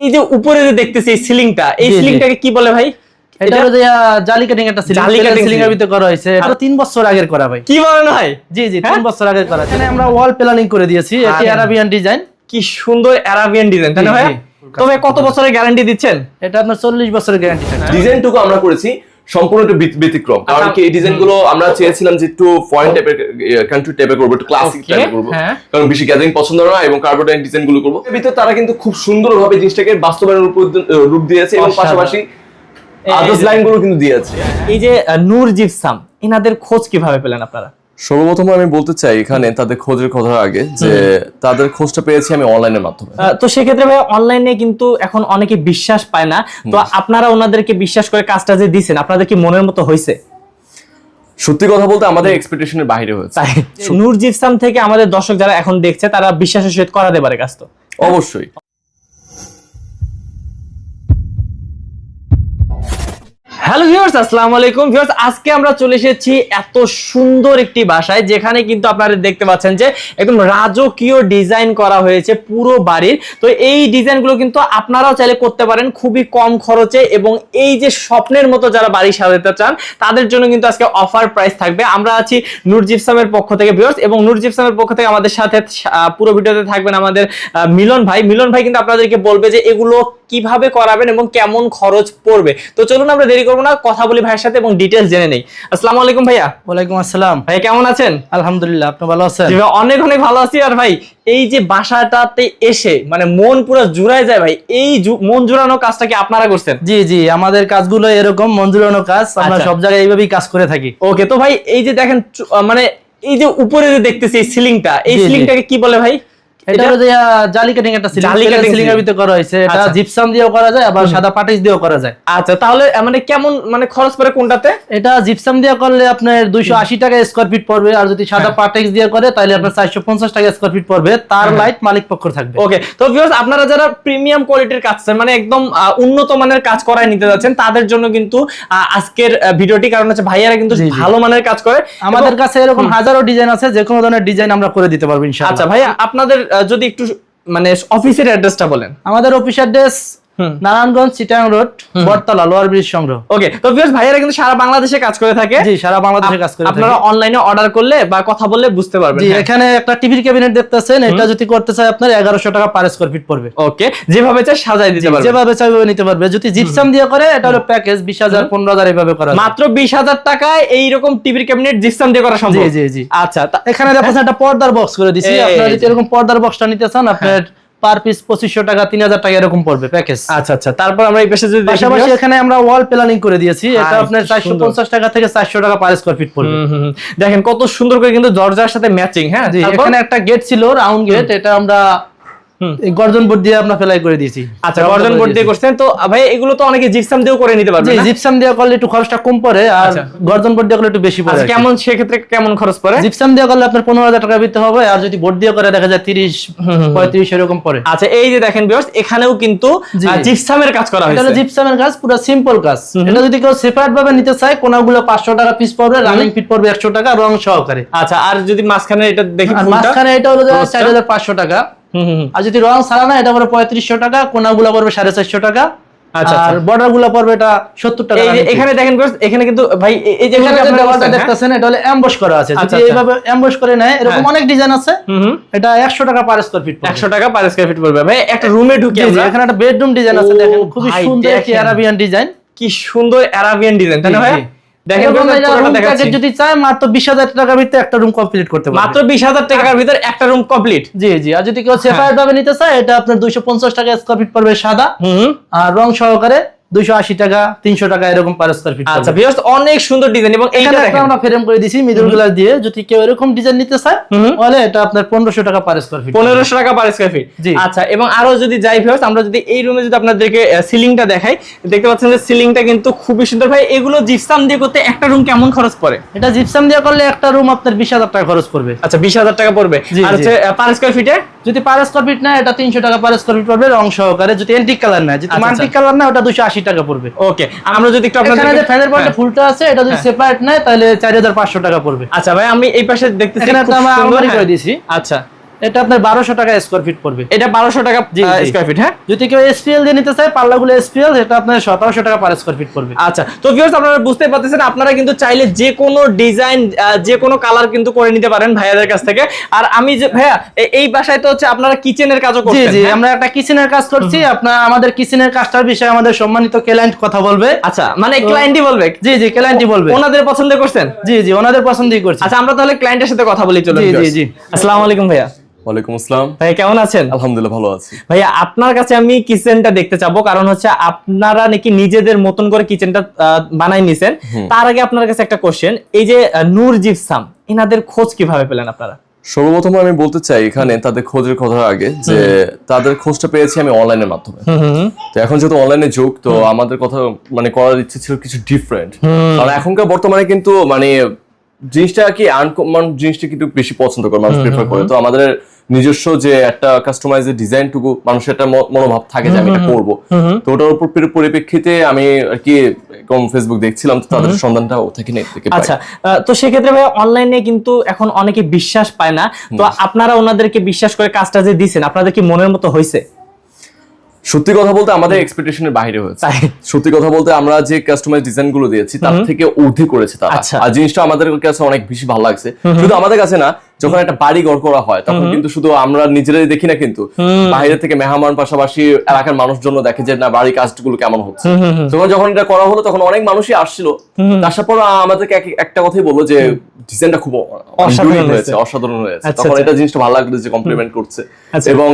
এই যে উপরে যে দেখতেছি এই সিলিংটা এই। সিলিংটাকে কি বলে ভাই? এটা হলো যে জালি কাটিং একটা সিলিং জালি cutting সিলিং এর ভিতরে করা হয়েছে। এটা তিন বছর আগের করা ভাই। কি বলেন ভাই? জি জি হ্যাঁ? তিন বছর আগের করা। এখানে আমরা ওয়াল প্ল্যানিং করে দিয়েছি। এটি আরাবিয়ান ডিজাইন কি সুন্দর আরাবিয়ান ডিজাইন তাই না ভাই তবে কত বছরের গ্যারান্টি দিচ্ছেন? এটা আপনার চল্লিশ বছরের গ্যারান্টি ডিজাইন ডিজাইনটুকু আমরা করেছি। সম্পূর্ণ একটু ব্যতিক্রম। কারণ আচ্ছা। কি এই ডিজাইনগুলো আমরা চেয়েছিলাম যে একটু ফরেন টাইপের কান্ট্রি টাইপের করব একটু ক্লাসিক টাইপের করব। হ্যাঁ। কারণ বেশি গ্যাদারিং পছন্দ না এবং কার্বোটাইন ডিজাইনগুলো করব। এর ভিতরে তারা কিন্তু খুব সুন্দরভাবে জিনিসটাকে বাস্তবায়নের রূপ দিয়েছে এবং পাশাপাশি আদার্স লাইনগুলো কিন্তু দিয়েছে। এই যে নূর জিপসাম এনাদের খোঁজ কীভাবে পেলেন আপনারা? সর্বপ্রথম আমি বলতে চাই এখানে তাদের খোঁজের কথা আগে যে তাদের খোঁজটা পেয়েছি আমি অনলাইনের মাধ্যমে। তো সেক্ষেত্রে ভাই অনলাইনে কিন্তু এখন অনেকে বিশ্বাস পায় না। তো আপনারা ওনাদেরকে বিশ্বাস করে কাজটা যে দিছেন আপনাদের কি মনের মতো হয়েছে? সত্যি কথা বলতে আমাদের এক্সপেকটেশনের বাইরে হয়েছে। তাই নূর জিপসাম থেকে আমাদের দর্শক যারা এখন দেখছে তারা বিশ্বাসের সহিত করাতে পারে কাজ তো। অবশ্যই। হ্যালো ভিউয়ার্স আসসালামু আলাইকুম। ভিউয়ার্স আজকে আমরা চলে এসেছি এত সুন্দর একটি বাসায়, যেখানে কিন্তু আপনারা দেখতে পাচ্ছেন যে একদম রাজকীয় ডিজাইন করা হয়েছে পুরো বাড়ির। তো এই ডিজাইনগুলো কিন্তু আপনারাও চাইলে করতে পারেন খুবই কম খরচে এবং এই যে স্বপ্নের মতো যারা বাড়ি সাজাতে চান, তাদের জন্য কিন্তু আজকে অফার প্রাইস থাকবে। আমরা আছি নূর জিপসামের পক্ষ থেকে ভিউয়ার্স এবং নূর জিপসামের পক্ষ থেকে আমাদের সাথে পুরো ভিডিওতে থাকবেন আমাদের মিলন ভাই। মিলন ভাই কিন্তু আপনাদেরকে বলবে যে এগুলো কীভাবে করাবেন এবং কেমন খরচ পড়বে। তো চলুন আমরা দেরি করব না কথা বলি ভাইয়ের সাথে এবং ডিটেলস জেনে নেই। আসসালামু আলাইকুম ভাইয়া। ওয়ালাইকুম আসসালাম। ভাই কেমন আছেন? আলহামদুলিল্লাহ আপনি ভালো আছেন? ভাই, অনেক অনেক ভালো আছি। আর ভাই এই যে বাসাটাতে এসে মানে মন পুরো জুড়ায় যায় ভাই এই মন জুড়ানো কাজটা কি আপনারা করছেন? জি জি আমাদের কাজগুলো এরকম মঞ্জুরানো কাজ আমরা আচ্ছা। সব জায়গায় এইভাবেই কাজ করে থাকি। ওকে তো ভাই এই যে দেখেন মানে এই যে উপরে যে দেখতেছি এই সিলিংটা এই। সিলিংটাকে কি বলে ভাই? এটা হলো যে জালি কাটিং একটা সিলিং জালি সিলিং এর ভিতরে করা হয়েছে। এটা আচ্ছা। জিপসাম দিয়েও করা যায় আবার সাদা পাটিস দিয়েও করা যায়। আচ্ছা তাহলে মানে কেমন মানে খরচ পড়ে কোনটাতে? এটা জিপসাম দিয়ে করলে আপনার দুইশো আশি টাকা স্কোয়ার ফিট পড়বে আর যদি সাদা পাটেক্স দিয়ে করে তাহলে আপনার চারশো পঞ্চাশ টাকা স্কোয়ার ফিট পড়বে। তার লাইট মালিক পক্ষ থাকবে। ওকে তো ভিউয়ার্স আপনারা যারা প্রিমিয়াম কোয়ালিটির কাজ চান মানে একদম উন্নত মানের কাজ করায় নিতে যাচ্ছেন তাদের জন্য কিন্তু আজকের ভিডিওটি কারণ হচ্ছে ভাইয়ারা কিন্তু। ভালো মানের কাজ করে। আমাদের কাছে এরকম হাজারো ডিজাইন আছে যে কোনো ধরনের ডিজাইন আমরা করে দিতে পারব ইনশাআল্লাহ। আচ্ছা ভাইয়া আপনাদের যদি একটু মানে অফিসের অ্যাড্রেসটা বলেন আমাদের office address. Narayanganj Chittagong road Bottola lower bridge সংগ্রহ। ওকে তো ভিউয়ার্স ভাইয়ারা কিন্তু সারা বাংলাদেশে কাজ করে থাকে। জি সারা বাংলাদেশে কাজ করে আপনারা অনলাইনে অর্ডার করলে বা কথা বললে বুঝতে পারবেন জি এখানে একটা টিভির ক্যাবিনেট দেখতেছেন এটা যদি করতে চাই আপনার এগারোশো টাকা পার স্কোয়ার ফিট পড়বে। ওকে যেভাবে চাই সাজাই দিতে পারবেন যেভাবে চাই ওইভাবে নিতে পারবে। যদি জিপসাম দিয়ে করে এটা হলো প্যাকেজ বিশ হাজার পনেরো হাজার এইভাবে করা মাত্র বিশ হাজার টাকায় এইরকম টিভির ক্যাবিনেট জিপসাম দিয়ে করা সম্ভব। জি জি জি। আচ্ছা এখানে দেখছেন একটা পর্দার বক্স করে দিছি। এই আপনারা যদি এরকম পর্দার বক্সটা নিতে চান আপনার পার পিস পঁচিশশো টাকা তিন হাজার টাকা এরকম পড়বে প্যাকেজ আচ্ছা আচ্ছা তারপর আমরা এই পেশে যদি পাশাপাশি এখানে আমরা ওয়াল প্ল্যানিং করে দিয়েছি। এটা আপনার চারশো পঞ্চাশ টাকা থেকে চারশো টাকা পার স্কোয়ার ফিট পড়বে। দেখেন কত সুন্দর করে কিন্তু দরজার সাথে ম্যাচিং হ্যাঁ? এখানে একটা গেট ছিল রাউন্ড গেট এটা আমরা গর্জন বোর্ড দিয়ে আমরা ফেলাই করে দিয়েছি। আচ্ছা গর্জন বোর্ড দিয়ে করছেন। তো ভাই এগুলো তো অনেকে জিপসাম দিয়েও করে নিতে পারবে জিপসাম দিয়ে করলে একটু খরচটা কম পড়ে আর আচ্ছা। গর্জন বোর্ড দিয়ে করলে একটু বেশি পড়ে আচ্ছা। কেমন সেক্ষেত্রে কেমন খরচ পড়ে? জিপসাম দিয়ে করলে আপনার পনেরো হাজার টাকা দিতে হবে আর যদি বোর্ড দিয়ে করে দেখা যায় তিরিশ পঁয়ত্রিশ এরকম পড়ে। আচ্ছা এই যে দেখেন এখানেও কিন্তু জিপসামের কাজ করা হয়েছে। জিপসামের কাজ পুরো সিম্পল কাজ। এটা যদি কেউ সেপারেট ভাবে নিতে চায় কোনাগুলো পাঁচশো টাকা পিস পড়বে রানিং ফিট পড়বে একশো টাকা রং সহকারে। আচ্ছা আর যদি মাঝখানে এটা দেখি মাঝখানে এটা হলো? চার হাজার পাঁচশো টাকা। আর যদি রং সারা না এটা পড়বে পঁয়ত্রিশশো টাকা কোনাগুলো পড়বে সাড়ে চারশো টাকা আচ্ছা, আর আচ্ছা। বর্ডারগুলো পড়বে এটা সত্তর টাকা। এখানে দেখেন এখানে কিন্তু ভাই এই- যে? দেখতেছেন এটা হলো অ্যাম্বস করা আছে আচ্ছা, যদি। এইভাবে অ্যাম্বস করে নেয় এরকম হ্যাঁ। অনেক ডিজাইন আছে। এটা একশো টাকা পার স্কোয়ার ফিট একশো টাকা পার স্কয়ার ফিট পড়বে ভাই একটা রুমে ঢুকে এখানে একটা বেডরুম ডিজাইন আছে দেখেন খুবই সুন্দর একটি। আরাবিয়ান ডিজাইন কি সুন্দর অ্যারাবিয়ান ডিজাইন তাই না ভাই দেখেন যদি চায় মাত্র বিশ হাজার টাকার ভিতরে একটা রুম কমপ্লিট করতে পারবে। মাত্র বিশ হাজার টাকার ভিতরে একটা রুম কমপ্লিট জি জি। আর যদি কেউ সেপারেট ভাবে নিতে চায় এটা আপনার দুইশো পঞ্চাশ টাকা স্কোয়ার ফিট পড়বে সাদা। হুম। আর রং সহকারে দুইশো আশি টাকা তিনশো টাকা এরকম পার স্কোয়ার ফিট আচ্ছা ভিউয়ার্স অনেক সুন্দর ডিজাইন এবং এইটা একটা দেখেন। আমরা ফ্রেম করে দিছি মিডল গ্লাস দিয়ে। যদি কেউ এরকম ডিজাইন নিতে চায় তাহলে এটা আপনার পনেরোশো টাকা পার স্কোয়ার ফিট পনেরোশো টাকা পার স্কয়ার ফিট আচ্ছা এবং আরও যদি যাই ভিউয়ার্স আমরা যদি এই রুমে যদি আপনাদেরকে সিলিংটা দেখাই দেখতে পাচ্ছেন যে সিলিংটা কিন্তু খুবই সুন্দর। ভাই এগুলো জিপসাম দিয়ে করতে একটা রুম কেমন খরচ পড়ে? এটা জিপসাম দিয়ে করলে একটা রুম আপনার বিশ হাজার টাকা খরচ পড়বে। আচ্ছা বিশ হাজার টাকা পড়বে। আর। হচ্ছে পার স্কয়ার ফিটে যদি পার স্কোয়ার ফিট নেয় এটা তিনশো টাকা পার স্কোয়ার ফিট পড়বে রং সহকারে। যদি এন্টিক কালার নেয় যদি মাল্টি কালার নেয় ওটা দুশো আশি টাকা পড়বে। ওকে আমরা যদি একটু এখানে যে ফ্যানের পয়েন্টে ফুলটা আছে এটা যদি সেপারেট নেয় তাহলে চার হাজার পাঁচশো টাকা পড়বে। আচ্ছা ভাই আমি এই পাশে দেখতেছি এখানে আমরা আলমারি হ্যাঁ। করে দিয়েছি। আচ্ছা। এটা আপনার বারোশো টাকা স্কোয়ার ফিট পড়বে। এটা বারোশো টাকা। স্কোয়ার ফিট হ্যাঁ? যদি কেউ এসপিএল দিয়ে নিতে চায় পাল্লাগুলো এসপিএল সেটা আপনার সতেরোশো টাকা পার স্কোয়ার ফিট পড়বে। আচ্ছা তো আপনারা বুঝতে পারতেছেন আপনারা কিন্তু চাইলে যে কোনো ডিজাইন যে কোনো কালার কিন্তু করে নিতে পারেন ভাইয়াদের কাছ থেকে। আর আমি যে ভাইয়া এই বাসায় তো হচ্ছে আপনারা কিচেনের কাজও জি করছেন জি হ্যাঁ? আমরা একটা কিচেনের কাজ করছি আপনার আমাদের কিচেনের কাজটার বিষয়ে আমাদের সম্মানিত ক্লায়েন্ট কথা বলবে। আচ্ছা মানে ক্লায়েন্টই বলবে? জি জি ক্লায়েন্টই বলবে। ওনাদের পছন্দ করছেন? জি জি ওনাদের পছন্দই করছি। আচ্ছা আমরা তাহলে ক্লায়েন্টের সাথে কথা বলি চলুন জি, জি। জি। আসসালামু আলাইকুম ভাইয়া। ওয়ালাইকুম আসসালাম। ভাইয়া কেমন আছেন? আলহামদুলিল্লাহ ভালো আছি। ভাইয়া আপনার কাছে আমি কিচেনটা দেখতে চাবো কারণ হচ্ছে আপনারা নাকি নিজেদের মতন করে কিচেনটা বানাই নিছেন। তার আগে আপনার কাছে একটা কোশ্চেন এই যে নূর জিপসাম এনাদের খোঁজ কীভাবে পেলেন আপনারা? সর্বপ্রথম আমি বলতে চাই এখানে তাদের খোঁজের কথার আগে যে তাদের খোঁজটা পেয়েছি আমি অনলাইনের মাধ্যমে। তো এখন যেহেতু অনলাইনে যুগ তো আমাদের কথা মানে করার ইচ্ছে ছিল কিছু ডিফারেন্ট কারণ এখনকার বর্তমানে কিন্তু মানে জিনিসটা কি আনকমন জিনিসটা কিন্তু বেশি পছন্দ করে মানুষ প্রেফার করে? তো আমাদের নিজস্ব যে একটা কাস্টমাইজের ডিজাইনটুকু মানুষের একটা মনোভাব থাকে যে আমি এটা করব। তো ওটার উপর পরি- পরিপ্রেক্ষিতে আমি আর কি কম ফেসবুক দেখছিলাম তো তাদের সন্ধানটা ও থেকে নেট থেকে আচ্ছা তো সেক্ষেত্রে ভাই অনলাইনে কিন্তু এখন অনেকে বিশ্বাস পায় না। তো আপনারা ওনাদেরকে বিশ্বাস করে কাজটা যে দিছেন আপনাদের কি মনের মতো হয়েছে সত্যি কথা বলতে আমাদের এক্সপেকটেশনের বাইরে হয়েছে। সত্যি কথা বলতে আমরা যে কাস্টমাইজ ডিজাইনগুলো দিয়েছি তার থেকে ঊর্ধ্বে করেছে তারা। আচ্ছা। আর জিনিসটা আমাদের কাছে অনেক বেশি ভালো লাগছে। শুধু আমাদের কাছে না যখন একটা বাড়ি ঘর করা হয় তখন কিন্তু শুধু আমরা নিজেরাই দেখি না কিন্তু। বাইরে থেকে মেহমান পাশাপাশি এলাকার মানুষজন দেখে যে না বাড়ির কাজগুলো কেমন হচ্ছে? তখন যখন এটা করা হলো তখন অনেক মানুষই আসছিল। আসার পর আমাদেরকে একটা কথাই বলল যে ডিজাইনটা খুব অসাধারণ হয়েছে। অসাধারণ হয়েছে। আচ্ছা, তখন আচ্ছা। এটা জিনিসটা ভালো লাগল যে কমপ্লিমেন্ট করছে। এবং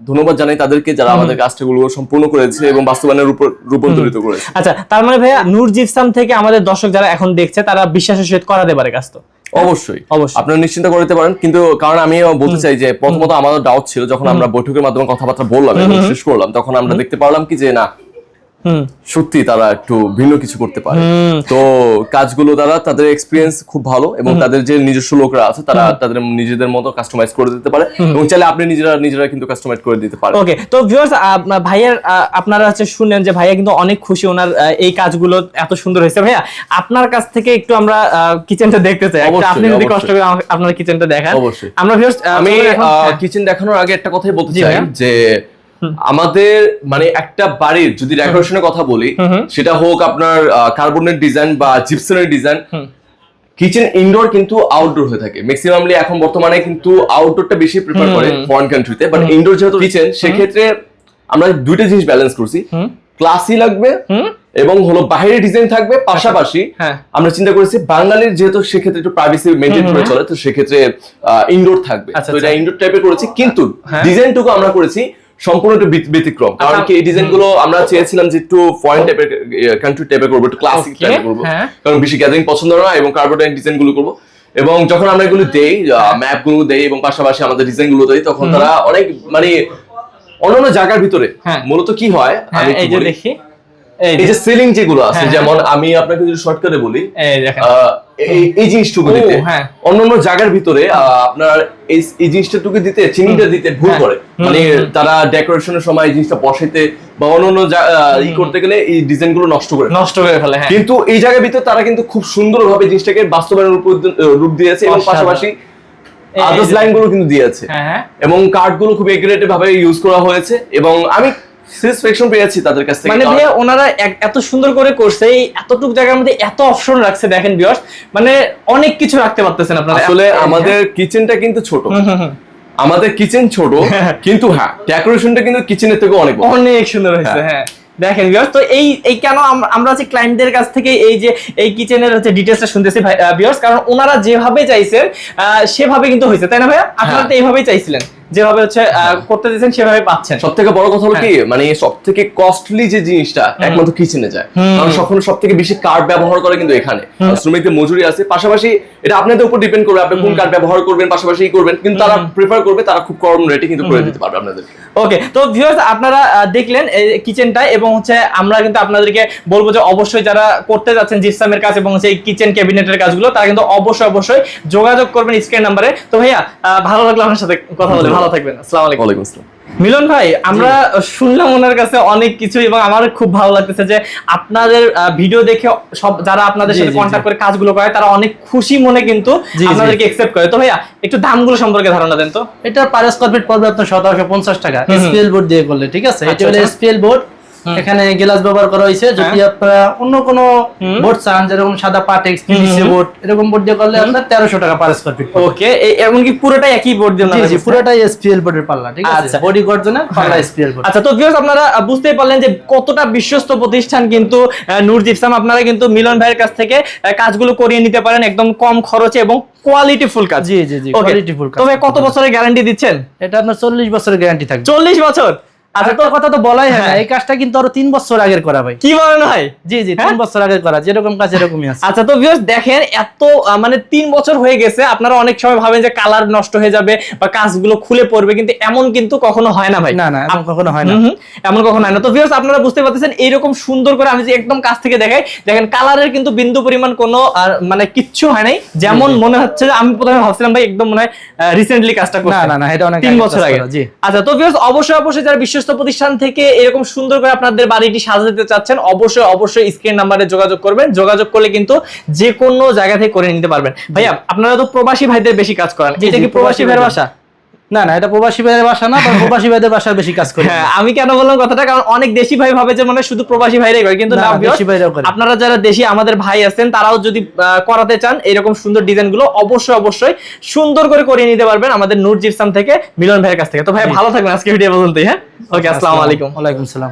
ধন্যবাদ জানাই তাদেরকে যারা আমাদের কাজটাগুলো সম্পূর্ণ করেছে এবং বাস্তবায়নের উপর রূপান্তরিত করেছে। আচ্ছা তার মানে ভাইয়া নূর জিপসাম থেকে আমাদের দর্শক যারা এখন দেখছে তারা বিশ্বাসের সহিত করাতে পারে কাজ তো। অবশ্যই। অবশ্যই। আপনারা নিশ্চিন্ত করতে পারেন কিন্তু কারণ আমি বলতে চাই যে প্রথমত আমাদের ডাউট ছিল যখন আমরা বৈঠকের মাধ্যমে কথাবার্তা বললাম শেষ করলাম তখন আমরা দেখতে পারলাম কি যে না সত্যি তারা একটু ভিন্ন কিছু করতে পারে। তো কাজগুলো তারা তাদের এক্সপিরিয়েন্স খুব ভালো এবং তাদের যে নিজস্ব লোকরা আছে তারা তাদের নিজেদের মতো কাস্টমাইজ করে দিতে পারে এবং চাইলে আপনি নিজেরা নিজেরা কিন্তু কাস্টমাইজ করে দিতে পারেন। ওকে তো ভিউয়ার্স ভাইয়ের আপনারা হচ্ছে শুনলেন যে ভাইয়া কিন্তু অনেক খুশি ওনার এই কাজগুলো এত সুন্দর হয়েছে। ভাইয়া আপনার কাছ থেকে একটু আমরা কিচেনটা দেখতে চাই। আপনি যদি কষ্ট করে আপনার কিচেনটা দেখান। অবশ্যই। আমরা ভিউয়ার্স আমি। কিচেন দেখানোর আগে একটা কথাই বলতে চাই যে আমাদের মানে একটা বাড়ির যদি ডেকোরেশনের কথা বলি সেটা হোক আপনার কার্বনের ডিজাইন বা জিপসনের ডিজাইন কিচেন ইনডোর কিন্তু আউটডোর হয়ে থাকে। ম্যাক্সিমামলি এখন বর্তমানে কিন্তু আউটডোরটা বেশি প্রিফার করে ফরেন কান্ট্রিতে বাট ইনডোর যেহেতু কিচেন সেক্ষেত্রে আমরা দুইটা জিনিস ব্যালেন্স করছি। ক্লাসি লাগবে এবং হলো বাইরে ডিজাইন থাকবে পাশাপাশি হ্যাঁ। আমরা চিন্তা করেছি বাঙালির যেহেতু সেক্ষেত্রে একটু প্রাইভেসি মেনটেন করে চলে তো সেক্ষেত্রে ইনডোর থাকবে। আচ্ছা, তো এটা আচ্ছা। ইনডোর টাইপের করেছি কিন্তু হ্যাঁ। ডিজাইনটুকু আমরা করেছি সম্পূর্ণ একটু ব্যতিক্রম। কারণ আচ্ছা। কি এই আমরা চেয়েছিলাম যে একটু ফরেন টাইপের কান্ট্রি টাইপের করব একটু ক্লাসিক টাইপের করব। হ্যাঁ। কারণ বেশি গ্যাদারিং পছন্দ না এবং কার্বোডাইন ডিজাইনগুলো করব। এবং যখন আমরা এগুলো দেই ম্যাপগুলো দেই এবং পাশাপাশি আমাদের ডিজাইনগুলো দেই তখন তারা অনেক মানে অন্যান্য জায়গার ভিতরে হ্যাঁ। মূলত কি হয় হ্যাঁ, আমি এই যে দেখি। এই যে সিলিং যেগুলো আছে হ্যাঁ, যেমন আমি আপনাকে যদি শর্টকাটে বলি এই জিনিসটুকু দিতে। হ্যাঁ। অন্যান্য জায়গার ভিতরে আপনার এই জিনিসটাটুকু দিতে চিনিটা দিতে ভুল হ্যাঁ। করে। মানে তারা ডেকোরেশনের সময় এই জিনিসটা বসাইতে বা অন্যান্য ই করতে গেলে এই ডিজাইনগুলো নষ্ট করে নষ্ট করে ফেলে হ্যাঁ। কিন্তু এই জায়গার ভিতরে তারা কিন্তু খুব সুন্দরভাবে জিনিসটাকে বাস্তবায়নের রূপ দিয়েছে এবং পাশাপাশি আদার্স লাইনগুলো কিন্তু দিয়েছে। হ্যাঁ হ্যাঁ। এবং কার্ডগুলো খুব এগ্রেটিভ ভাবে ইউজ করা হয়েছে। এবং আমি স্যাটিসফ্যাকশন পেয়েছি তাদের কাছ থেকে। মানে ভাইয়া ওনারা এত সুন্দর করে করছে এই এতটুকু জায়গার মধ্যে এত অপশন রাখছে দেখেন বিয়ার্স মানে অনেক কিছু রাখতে পারতেছেন আপনারা। আসলে আমাদের কিচেনটা কিন্তু ছোট। আমাদের কিচেন ছোট কিন্তু হ্যাঁ ডেকোরেশনটা কিন্তু কিচেনের থেকে অনেক অনেক সুন্দর হয়েছে হ্যাঁ। দেখেন বিয়ার্স তো এই এই কেন আম- আমরা হচ্ছে ক্লায়েন্টদের কাছ থেকে এই যে এই কিচেনের হচ্ছে ডিটেলসটা শুনতেছি বিয়ার্স কারণ ওনারা যেভাবে চাইছেন সেভাবে কিন্তু হয়েছে তাই না ভাইয়া? আপনারা তো এইভাবেই চাইছিলেন। যেভাবে হচ্ছে করতে দিয়েছেন সেভাবে পাচ্ছেন। সব থেকে বড় কথা হলো কি মানে সব থেকে কস্টলি যে জিনিসটা একমাত্র কিচেনে যায়। কারণ সখন সব থেকে বেশি কার্ড ব্যবহার করে কিন্তু এখানে। শ্রমিকদের মজুরি আছে পাশাপাশি এটা আপনাদের উপর ডিপেন্ড করবে আপনি কোন কার্ড ব্যবহার করবেন পাশাপাশি ই করবেন কিন্তু তারা প্রেফার করবে তারা খুব কম রেটে কিন্তু করে দিতে পারবে আপনাদের ওকে তো ভিউয়ার্স আপনারা দেখলেন কিচেনটা এবং হচ্ছে আমরা কিন্তু আপনাদেরকে বলব যে অবশ্যই যারা করতে যাচ্ছেন জিপসামের কাজ এবং এই কিচেন ক্যাবিনেটের কাজগুলো তারা কিন্তু অবশ্যই অবশ্যই যোগাযোগ করবেন স্ক্রিন নাম্বারে তো ভাইয়া ভালো লাগল আপনার সাথে কথা বলে ভালো থাকবেন আসসালামু আলাইকুম ওয়ালাইকুম আসসালাম মিলন ভাই আমরা শুনলাম ওনার কাছে অনেক কিছু এবং আমার খুব ভালো লাগতেছে যে আপনাদের ভিডিও দেখে সব যারা আপনাদের সাথে। কন্ট্যাক্ট করে কাজগুলো করে তারা অনেক খুশি মনে কিন্তু। আপনাদেরকে একসেপ্ট করে তো ভাইয়া একটু দামগুলো সম্পর্কে ধারণা দেন তো এটা পার স্কোয়ার ফিট পড়বে আপনার সতেরোশো পঞ্চাশ টাকা হুম হুম। এসপিএল বোর্ড দিয়ে করলে ঠিক আছে এটা আচ্ছা, হলো আচ্ছা। এসপিএল বোর্ড এখানে গ্লাস ব্যবহার করা হয়েছে। যদি আপনারা অন্য কোনো বোর্ড চান যেরকম সাদা পাটেক্স পিভিসি। বোর্ড এরকম বোর্ড দিয়ে করলে আপনার তেরোশো টাকা পার স্কোয়ার ফিট ওকে এমনকি পুরোটাই একই বোর্ড দিয়ে জি জি পুরোটাই এসপিএল বোর্ডের পাল্লা ঠিক আছে? আচ্ছা। বডি গর্জনের পাল্লা এসপিএল বোর্ড। আচ্ছা তো ভিউয়ার্স আপনারা বুঝতেই পারলেন যে কতটা বিশ্বস্ত প্রতিষ্ঠান কিন্তু নূর জিপসাম আপনারা কিন্তু মিলন ভাইয়ের কাছ থেকে কাজগুলো করিয়ে নিতে পারেন একদম কম খরচে এবং কোয়ালিটি ফুল কাজ। জি জি জি Okay. কোয়ালিটি ফুল তবে কত বছরের গ্যারান্টি দিচ্ছেন? এটা আপনার চল্লিশ বছরের গ্যারান্টি থাকবে। চল্লিশ বছর? আচ্ছা তোর কথা তো বলাই হয় না। হ্যাঁ। এই কাজটা কিন্তু আরও তিন বছর আগের করা ভাই। কি বলেন ভাই? জি জি হ্যাঁ? তিন বছর আগের করা যেরকম কাজ এরকমই আছে। আচ্ছা তো ভিউয়ার্স দেখেন এত মানে তিন বছর হয়ে গেছে আপনারা অনেক সময় ভাবেন যে কালার নষ্ট হয়ে যাবে বা কাজগুলো খুলে পড়বে কিন্তু এমন কিন্তু কখনো হয় না ভাই। না না এমন কখনো হয় না। হুম হুম, এমন কখনো হয় না। তো ভিউয়ার্স আপনারা বুঝতে পারতেছেন এইরকম সুন্দর করে আমি যে একদম কাছ থেকে দেখাই দেখেন কালারের কিন্তু বিন্দু পরিমাণ কোনো মানে কিচ্ছু হয় নাই। যেমন মনে হচ্ছে যে আমি প্রথমে ভাবছিলাম ভাই একদম মনে হয় রিসেন্টলি কাজটা করছে। না না এটা অনেক তিন বছর আগে। জি। আচ্ছা তো ভিউয়ার্স অবশ্যই অবশ্যই যারা বিশ্বস্ত প্রতিষ্ঠান থেকে এরকম সুন্দর করে আপনাদের বাড়িটি সাজা দিতে চাচ্ছেন অবশ্যই অবশ্যই স্ক্রিন নাম্বারে যোগাযোগ করবেন। যোগাযোগ করলে কিন্তু যে কোনো জায়গা থেকে করে নিতে পারবেন। ভাইয়া আপনারা তো প্রবাসী ভাইদের বেশি কাজ করেন। এটা কি প্রবাসী ভাইয়ের ভাষা বাসা? না না এটা প্রবাসী ভাইয়ের বাসা না প্রবাসী ভাইদের বাসার বেশি কাজ করি। হ্যাঁ আমি কেন বললাম কথাটা? কারণ অনেক দেশি ভাই ভাবে যে মানে শুধু প্রবাসী ভাইরাই করে কিন্তু না, না দেশি ভাইরাও করে। আপনারা যারা দেশি আমাদের ভাই আছেন তারাও যদি করাতে চান এরকম সুন্দর ডিজাইনগুলো অবশ্যই অবশ্যই সুন্দর করে করিয়ে নিতে পারবেন আমাদের নূর জিপসাম থেকে মিলন ভাইয়ের কাছ থেকে। তো ভাই ভালো থাকবেন আজকে ভিডিও পর্যন্তই হ্যাঁ? ওকে আসসালামু আলাইকুম। ওয়ালাইকুম সালাম